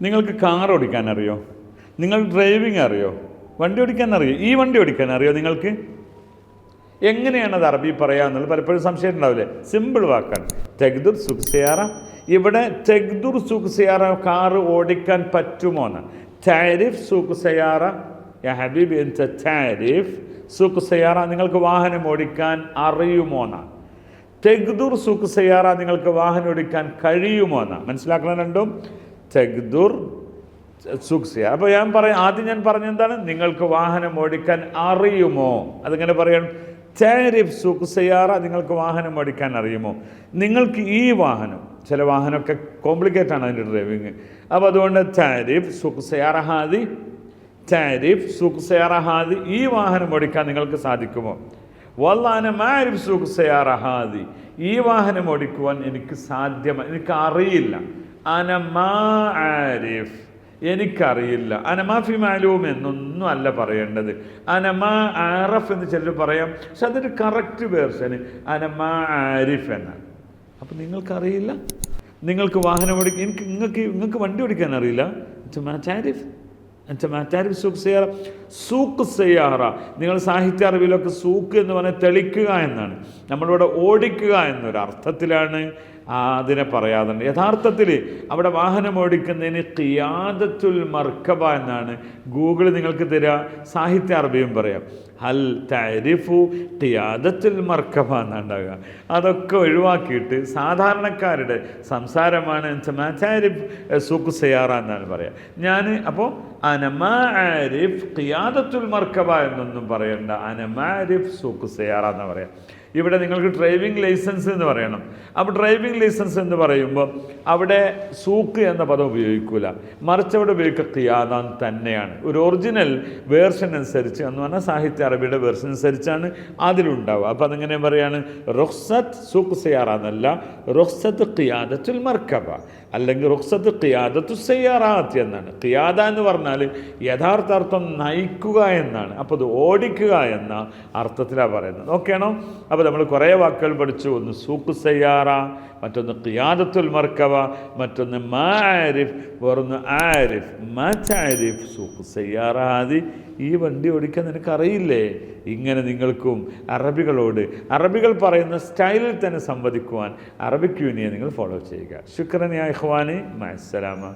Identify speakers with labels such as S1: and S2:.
S1: നിങ്ങൾക്ക് കാർ ഓടിക്കാൻ അറിയോ? നിങ്ങൾ ഡ്രൈവിംഗ് അറിയോ? വണ്ടി ഓടിക്കാൻ അറിയോ? ഈ വണ്ടി ഓടിക്കാൻ അറിയോ നിങ്ങൾക്ക്? എങ്ങനെയാണ് അത് അറബി പറയാന്നുള്ളത് പലപ്പോഴും സംശയം ഉണ്ടാവില്ലേ? സിമ്പിൾ വാക്കാണ്. തെഗ്ദുർ സുഖ്സിയാറ ഇവിടെ തെഗ്ദുർ സുഖ്സിയാറ കാർ ഓടിക്കാൻ പറ്റുമോ എന്ന്? താരിഫ് സുഖ്സിയാറ ഹബീബ് എന്ന താരിഫ് സുഖ്സിയാറ നിങ്ങൾക്ക് വാഹനം ഓടിക്കാൻ അറിയുമോ എന്നാണ് തെഗ്ദുർ സുഖ് സയാറ നിങ്ങൾക്ക് വാഹനം ഓടിക്കാൻ കഴിയുമോ എന്നാ? മനസ്സിലാക്കണം രണ്ടും. തെഗ്ദുർ സുഖ് സയാറ അപ്പോൾ ഞാൻ പറയാം ആദ്യം ഞാൻ പറഞ്ഞെന്താണ് നിങ്ങൾക്ക് വാഹനം ഓടിക്കാൻ അറിയുമോ? അതിങ്ങനെ പറയണം? ചാരിഫ് സുക്സയാറ നിങ്ങൾക്ക് വാഹനം ഓടിക്കാൻ അറിയുമോ? നിങ്ങൾക്ക് ഈ വാഹനം ചില വാഹനമൊക്കെ കോംപ്ലിക്കേറ്റ് ആണ് അതിന്റെ ഡ്രൈവിങ് അപ്പോൾ അതുകൊണ്ട് ചാരിഫ് സുഖ് ഹാദി ചാരിഫ് സുഖ് ഹാദി ഈ വാഹനം ഓടിക്കാൻ നിങ്ങൾക്ക് സാധിക്കുമോ? വല്ലാന മാരിഫ് സുഖ് ഹാദി ഈ വാഹനം ഓടിക്കുവാൻ എനിക്ക് സാധ്യമ എനിക്ക് അറിയില്ല. അനമാ ആരിഫ്. എനിക്കറിയില്ല. അനമാഫി മാലൂം എന്നൊന്നും അല്ല പറയേണ്ടത്. അനമാ ആറഫ് എന്ന് ചിലർ പറയാം. പക്ഷെ അതൊരു കറക്റ്റ് വേർഷന് അനമാ ആരിഫ് എന്നാണ്. അപ്പം നിങ്ങൾക്കറിയില്ല? നിങ്ങൾക്ക് വാഹനം ഓടിക്കാൻ എനിക്ക് നിങ്ങൾക്ക് നിങ്ങൾക്ക് വണ്ടി ഓടിക്കാൻ അറിയില്ല? ചാരിഫ് മാറ്റാരിഫ് സൂക്ക് സയ്യാറ സൂക്ക് സയ്യാറ നിങ്ങൾ സാഹിത്യ അറിവിലൊക്കെ സൂക്ക് എന്ന് പറഞ്ഞാൽ തെളിക്കുക എന്നാണ്. നമ്മളിവിടെ ഓടിക്കുക എന്നൊരു അർത്ഥത്തിലാണ് ആ അതിനെ പറയാറുണ്ട്. യഥാർത്ഥത്തിൽ അവിടെ വാഹനം ഓടിക്കുന്നതിന് ഖിയാദത്തുൽ മർക്കബ എന്നാണ് ഗൂഗിൾ നിങ്ങൾക്ക് തരിക സാഹിത്യ അറബിയും പറയാം. ഹൽ തരിഫു ഖിയാദത്തുൽ മർക്കബ എന്നുണ്ടാകുക അതൊക്കെ ഒഴിവാക്കിയിട്ട് സാധാരണക്കാരുടെ സംസാരമാണ് മാരിഫ് സൂക്ക് സയാറ എന്നാണ് പറയാം. ഞാൻ അപ്പോൾ അനമാരിഫ് ഖിയാദത്തുൽ മർക്കബ എന്നൊന്നും പറയണ്ട. അനമാരിഫ് സൂക്ക് സയാറ എന്ന് പറയാം. ഇവിടെ നിങ്ങൾക്ക് ഡ്രൈവിംഗ് ലൈസൻസ് എന്ന് പറയണം. അപ്പോൾ ഡ്രൈവിംഗ് ലൈസൻസ് എന്ന് പറയുമ്പോൾ അവിടെ സൂക്ക് എന്ന പദം ഉപയോഗിക്കില്ല മറിച്ച് അവിടെ ഉപയോഗിക്കുക ഖിയാദാൻ തന്നെയാണ്. ഒരു ഒറിജിനൽ വേർഷൻ അനുസരിച്ച് എന്ന് പറഞ്ഞാൽ സാഹിത്യ അറബിയുടെ വേർഷൻ അനുസരിച്ചാണ് അതിലുണ്ടാവുക. അപ്പോൾ അതിങ്ങനെ പറയാണ്? റുഖ്സത്ത് സൂക്ക് സയാറ എന്നല്ല റുഖ്സത്ത് ഖിയാദത്തുൽ മർക്കബ അല്ലെങ്കിൽ റുഖ്സത്ത് ഖിയാദത്തു സയ്യാറാത്ത് എന്നാണ്. ഖിയാദ എന്ന് പറഞ്ഞാൽ യഥാർത്ഥ അർത്ഥം നയിക്കുക എന്നാണ്. അപ്പോൾ അത് ഓടിക്കുക എന്ന അർത്ഥത്തിലാണ് പറയുന്നത്. ഓക്കെയാണോ അപ്പോൾ നമ്മൾ കുറേ വാക്കുകൾ പഠിച്ചു. ഒന്ന് സൂക്ക് സയ്യാറ മറ്റൊന്ന് ഖിയാദത്തുൽ മർക്കവ മറ്റൊന്ന് മാരിഫ് വേറൊന്ന് ആരിഫ്. മാരിഫ് സൂക്ക് സയ്യാറ ആദി. ഈ വണ്ടി ഓടിക്കാൻ നിനക്കറിയില്ലേ? ഇങ്ങനെ നിങ്ങൾക്കും അറബികളോട്. അറബികൾ പറയുന്ന സ്റ്റൈലിൽ തന്നെ സംവദിക്കുവാൻ അറബിക് യൂണിയെ നിങ്ങൾ ഫോളോ ചെയ്യുക. ശുക്രൻ യാ മാസ്സലാമ മഅസ്സലാമ